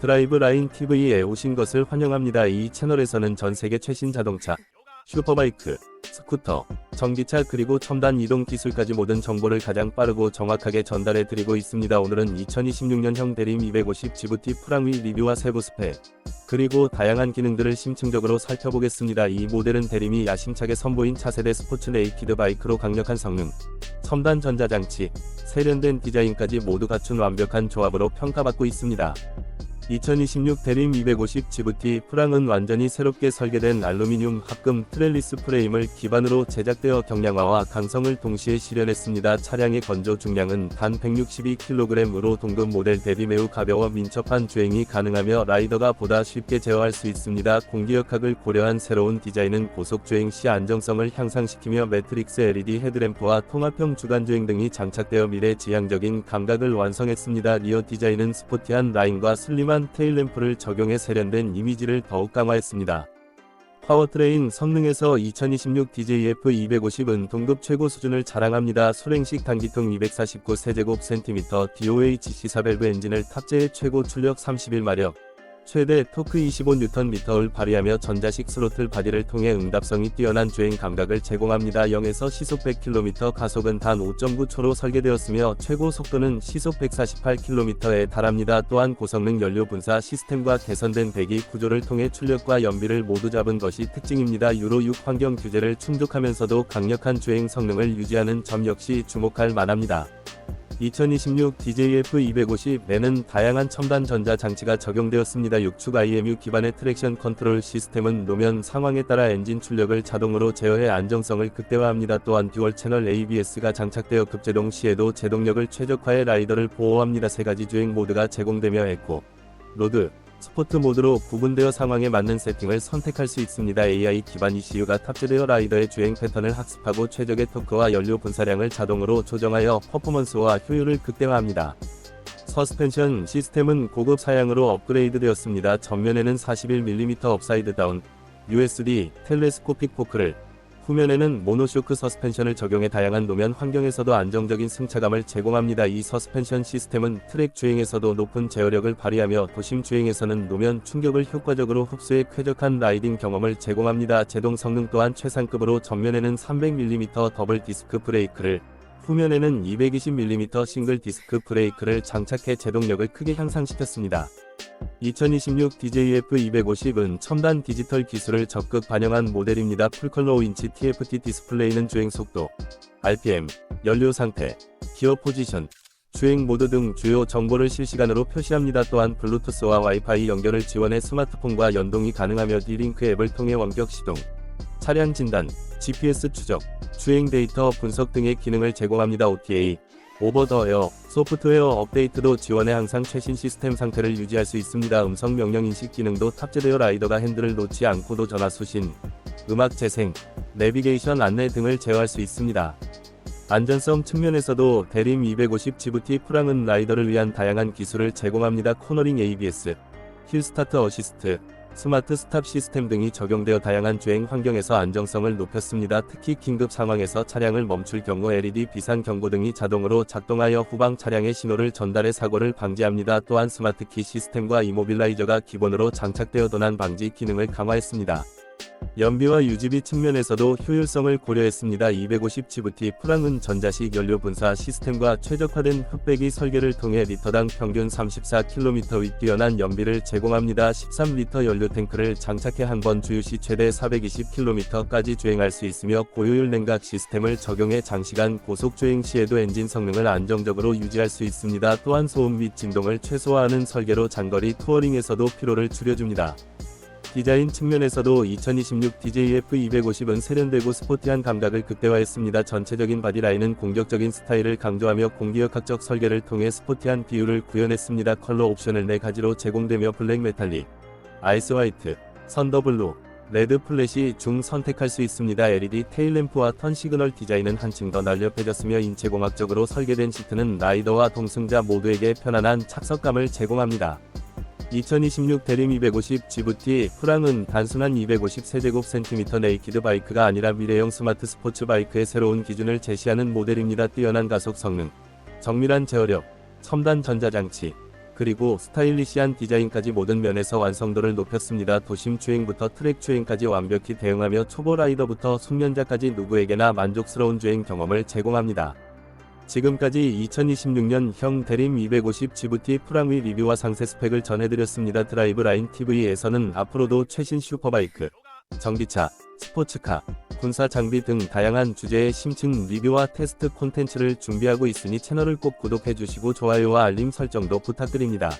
드라이브 라인 TV에 오신 것을 환영합니다. 이 채널에서는 전 세계 최신 자동차, 슈퍼바이크, 스쿠터, 전기차 그리고 첨단 이동 기술까지 모든 정보를 가장 빠르고 정확하게 전달해 드리고 있습니다. 오늘은 2026년형 대림 250 GVT 프랑위 리뷰와 세부 스펙, 그리고 다양한 기능들을 심층적으로 살펴보겠습니다. 이 모델은 대림이 야심차게 선보인 차세대 스포츠 레이키드 바이크로 강력한 성능, 첨단 전자장치, 세련된 디자인까지 모두 갖춘 완벽한 조합으로 평가받고 있습니다. 2026 대림 250 GVT 프랑은 완전히 새롭게 설계된 알루미늄 합금 트렐리스 프레임을 기반으로 제작되어 경량화와 강성을 동시에 실현했습니다. 차량의 건조 중량은 단 162kg으로 동급 모델 대비 매우 가벼워 민첩한 주행이 가능하며 라이더가 보다 쉽게 제어할 수 있습니다. 공기역학을 고려한 새로운 디자인은 고속 주행 시 안정성을 향상시키며 매트릭스 LED 헤드램프와 통합형 주간주행 등이 장착되어 미래 지향적인 감각을 완성했습니다. 리어 디자인은 스포티한 라인과 슬림한 테일램프를 적용해 세련된 이미지를 더욱 강화했습니다. 파워트레인 성능에서 2026 DJF 250은 동급 최고 수준을 자랑합니다. 수랭식 단기통 249 세제곱 센티미터 DOHC 4밸브 엔진을 탑재해 최고 출력 31마력, 최대 토크 25Nm을 발휘하며 전자식 스로틀 바디를 통해 응답성이 뛰어난 주행 감각을 제공합니다. 0에서 시속 100km 가속은 단 5.9초로 설계되었으며 최고 속도는 시속 148km에 달합니다. 또한 고성능 연료 분사 시스템과 개선된 배기 구조를 통해 출력과 연비를 모두 잡은 것이 특징입니다. 유로 6 환경 규제를 충족하면서도 강력한 주행 성능을 유지하는 점 역시 주목할 만합니다. 2026 DJF 250에는 다양한 첨단 전자 장치가 적용되었습니다. 6축 IMU 기반의 트랙션 컨트롤 시스템은 노면 상황에 따라 엔진 출력을 자동으로 제어해 안정성을 극대화합니다. 또한 듀얼 채널 ABS가 장착되어 급제동 시에도 제동력을 최적화해 라이더를 보호합니다. 세 가지 주행 모드가 제공되며 에코, 로드, 스포트 모드로 구분되어 상황에 맞는 세팅을 선택할 수 있습니다. AI 기반 ECU가 탑재되어 라이더의 주행 패턴을 학습하고 최적의 토크와 연료 분사량을 자동으로 조정하여 퍼포먼스와 효율을 극대화합니다. 서스펜션 시스템은 고급 사양으로 업그레이드 되었습니다. 전면에는 41mm 업사이드 다운 USD 텔레스코픽 포크를 후면에는 모노쇼크 서스펜션을 적용해 다양한 노면 환경에서도 안정적인 승차감을 제공합니다. 이 서스펜션 시스템은 트랙 주행에서도 높은 제어력을 발휘하며 도심 주행에서는 노면 충격을 효과적으로 흡수해 쾌적한 라이딩 경험을 제공합니다. 제동 성능 또한 최상급으로 전면에는 300mm 더블 디스크 브레이크를 후면에는 220mm 싱글 디스크 브레이크를 장착해 제동력을 크게 향상시켰습니다. 2026 DJF 250은 첨단 디지털 기술을 적극 반영한 모델입니다. 풀컬러 5인치 TFT 디스플레이는 주행 속도, RPM, 연료 상태, 기어 포지션, 주행 모드 등 주요 정보를 실시간으로 표시합니다. 또한 블루투스와 와이파이 연결을 지원해 스마트폰과 연동이 가능하며 D-링크 앱을 통해 원격 시동, 차량 진단, GPS 추적, 주행 데이터 분석 등의 기능을 제공합니다. OTA, 오버 더 에어, 소프트웨어 업데이트도 지원해 항상 최신 시스템 상태를 유지할 수 있습니다. 음성 명령 인식 기능도 탑재되어 라이더가 핸들을 놓지 않고도 전화 수신, 음악 재생, 내비게이션 안내 등을 제어할 수 있습니다. 안전성 측면에서도 대림 250 GVT 프랑은 라이더를 위한 다양한 기술을 제공합니다. 코너링 ABS, 힐 스타트 어시스트, 스마트 스탑 시스템 등이 적용되어 다양한 주행 환경에서 안정성을 높였습니다. 특히 긴급 상황에서 차량을 멈출 경우 LED 비상 경고 등이 자동으로 작동하여 후방 차량의 신호를 전달해 사고를 방지합니다. 또한 스마트 키 시스템과 이모빌라이저가 기본으로 장착되어 도난 방지 기능을 강화했습니다. 연비와 유지비 측면에서도 효율성을 고려했습니다. 250 GVT 프랑은 전자식 연료 분사 시스템과 최적화된 흑배기 설계를 통해 리터당 평균 34km의 뛰어난 연비를 제공합니다. 13리터 연료 탱크를 장착해 한 번 주유 시 최대 420km까지 주행할 수 있으며 고효율 냉각 시스템을 적용해 장시간 고속 주행 시에도 엔진 성능을 안정적으로 유지할 수 있습니다. 또한 소음 및 진동을 최소화하는 설계로 장거리 투어링에서도 피로를 줄여줍니다. 디자인 측면에서도 2026 DJF 250은 세련되고 스포티한 감각을 극대화했습니다. 전체적인 바디라인은 공격적인 스타일을 강조하며 공기역학적 설계를 통해 스포티한 비율을 구현했습니다. 컬러 옵션을 4가지로 제공되며 블랙 메탈릭, 아이스 화이트, 선더 블루, 레드 플래시 중 선택할 수 있습니다. LED 테일램프와 턴 시그널 디자인은 한층 더 날렵해졌으며 인체공학적으로 설계된 시트는 라이더와 동승자 모두에게 편안한 착석감을 제공합니다. 2026 대림 250 GVT 프랑은 단순한 250세제곱센티미터 네이키드 바이크가 아니라 미래형 스마트 스포츠 바이크의 새로운 기준을 제시하는 모델입니다. 뛰어난 가속 성능, 정밀한 제어력, 첨단 전자장치, 그리고 스타일리시한 디자인까지 모든 면에서 완성도를 높였습니다. 도심 주행부터 트랙 주행까지 완벽히 대응하며 초보 라이더부터 숙련자까지 누구에게나 만족스러운 주행 경험을 제공합니다. 지금까지 2026년 형 대림 250 GVT 프랑위 리뷰와 상세 스펙을 전해드렸습니다. 드라이브 라인 TV에서는 앞으로도 최신 슈퍼바이크, 전기차, 스포츠카, 군사 장비 등 다양한 주제의 심층 리뷰와 테스트 콘텐츠를 준비하고 있으니 채널을 꼭 구독해 주시고 좋아요와 알림 설정도 부탁드립니다.